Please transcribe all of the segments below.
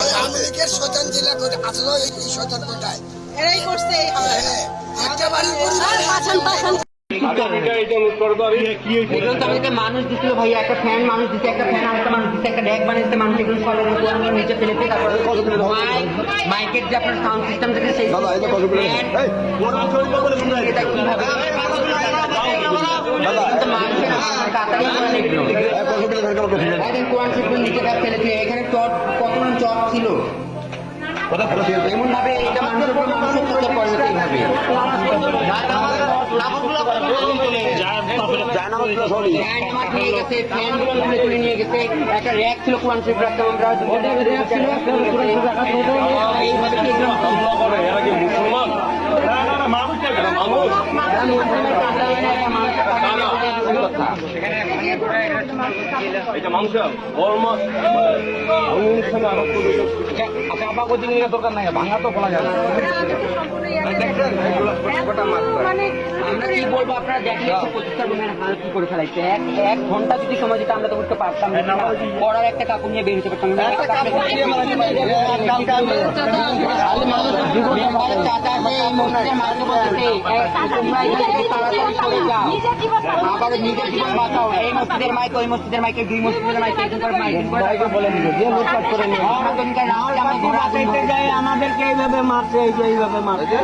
আওয়ামী শয়তান জেলা করে আসলো এই এই শয়তান কোটায় এরাই করছে এই হামলা। হ্যাঁ, একটা বাড়ির পরিবার পাঠান পাঠান মানুষ দিছিল ভাই একটা ফ্যান মানুষ দিচ্ছে একটা ফ্যান আরেকটা মানুষ দিচ্ছে একটা ডেক বানিয়েছে মানুষ এগুলো সলের উপর নিচে ফেলেছে মাইকের যে আপনার সাউন্ড সিস্টেম থেকে সেই এখানে চট কতজন চট ছিল? এমন ভাবে এটা মানুষের উপর এইভাবে। একটা র্যাক ছিল কোরআন শরীফ রাখতাম আমরা র্যাক ছিল এইভাবে কি এগুলো সম্ভব? তারা মুসলিমের কাঁটা এনে মানুষের কাঁটা এনে এগুলো কথা। এটা মাংস বর্ম আমি অনুষ্ঠানে আরোপ করব আপনি আবার কোথাও নিয়ে দরকার নাই ভাঙা তো বলা যাবে আমরা কি বলব আপনারা দেখলে তো হাল কি করে ফেলাইছে? এক এক ঘণ্টা যদি সময় দিতে আমরা তো বুঝতে পারতাম পড়ার একটা কাপড় নিয়ে বের হতে পারতাম। চাচা নিজের জীবন বাঁচাও এই মসজিদের মাইক ওই মসজিদের মাইকে বলে দিল যে আমাদেরকে এইভাবে মারছে এই এইভাবে আমরা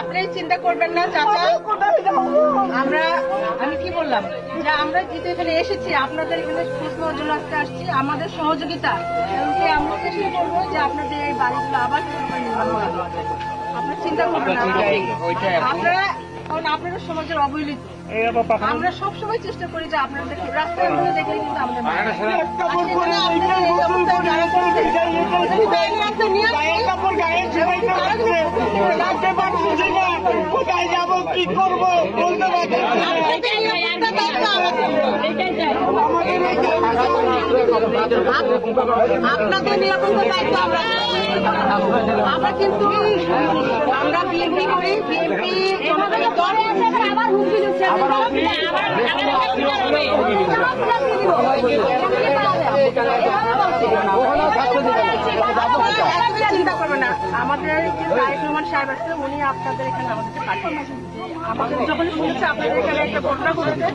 আপনি চিন্তা করবেন না চাচা। আমরা আমি কি বললাম? যে আমরা যেহেতু এখানে এসেছি আপনাদের এখানে খোঁজ নেওয়ার জন্য আজকে আসছি। আমাদের সহযোগিতা আমরা চেষ্টা করব যে আপনাদের এই বাড়িগুলো আবার। আপনারা চিন্তা করবেন না আপনারা কারণ আপনারা সমাজের অবহেলিত। আমরা সবসময় চেষ্টা করি যে আপনাদের রাস্তায় মধ্যে দেখলে কিন্তু আমরা না। কোথায় যাব কি করব বলতে পারছি আপনাদের নিরাপত্তার দায়িত্ব আমরা আমরা কিন্তু আমরা বিএনপি করি বিএনপি আবার হুমকি দিচ্ছে। চিন্তা করবে না আমাদের যে তারেক রহমান সাহেব আছে উনি আপনাদের এখানে আমাদেরকে পাঠিয়েছেন আমাদের যখন শুনছে আপনাদের এখানে একটা ঘটনা ঘটেছে।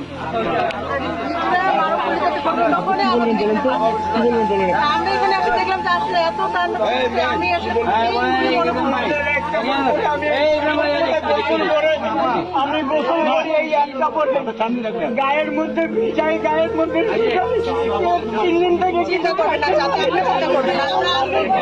আমরা এখানে আসলে এত তাণ্ডব আমি মনে আমি গোসল করি এই এক কাপড়ে গায়ের মধ্যে ভিজাই গায়ের মধ্যে তিন দিন থেকে চিন্তা করবেন না চিন্তা করবেন না আমরা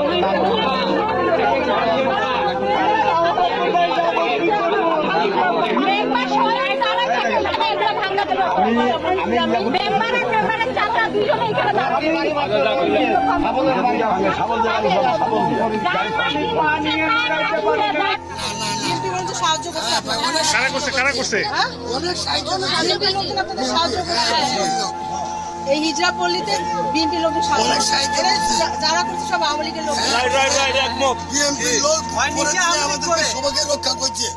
কারা করছে কারা করছে এই হিজরা পল্লীতে বিএনপি এরা যারা করছে সব আওয়ামী লীগের লোক সবাইকে রক্ষা করছে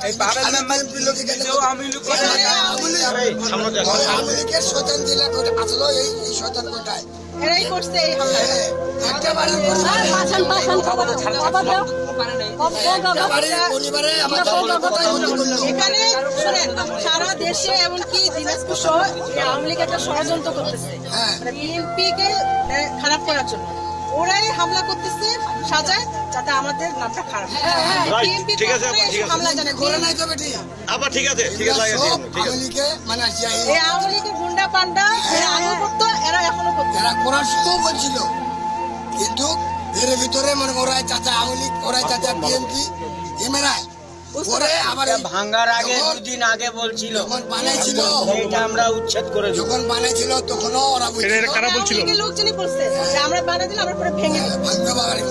এই লোক আওয়ামী লীগ আওয়ামী লীগের শয়তান জেলা করে আসলো এই এই শয়তান কোটায় এরাই করছে এই হামলা। একটা বাড়ির আর পরিবার পাঠান পাঠান খবর খবর দাও। একটা বাড়ির পরিবারে আমার কোথায় বন্ধ করল এখানে শুনেন সারা দেশে এমনকি দিনাজপুর এই আওয়ামী লীগ একটা ষড়যন্ত্র করতেছে। হ্যাঁ। বিএনপি কে খারাপ করার জন্য। ওরাই হামলা করতেছে সাজায় যাতে আমাদের নামটা খারাপ ঠিক আছে, ঠিক আছে। হামলা জানে করে নাই তো আবার ঠিক আছে ঠিক আছে মানে আসিয়া এই- এই আওয়ামী লীগের গুন্ডা পান্ডা এরা আগেও করতো এরা এখনও করতো। এরা করার কিন্তু এর ভিতরে মানে ওরাই চাচা আওয়ামী লীগ ওরাই চাচা বিএনপি এমএনআই পরে এই আগে দুদিন আগে বলছিল। যখন বানাইছিল এটা আমরা উচ্ছেদ করে যখন বানাইছিল তখনও ওরা বলছিল কারা বলছিল। লোকজনই বলছে। আমরা বানিয়ে আমরা পরে ভেঙে দেবো। ভাঙবে বাগাড়ি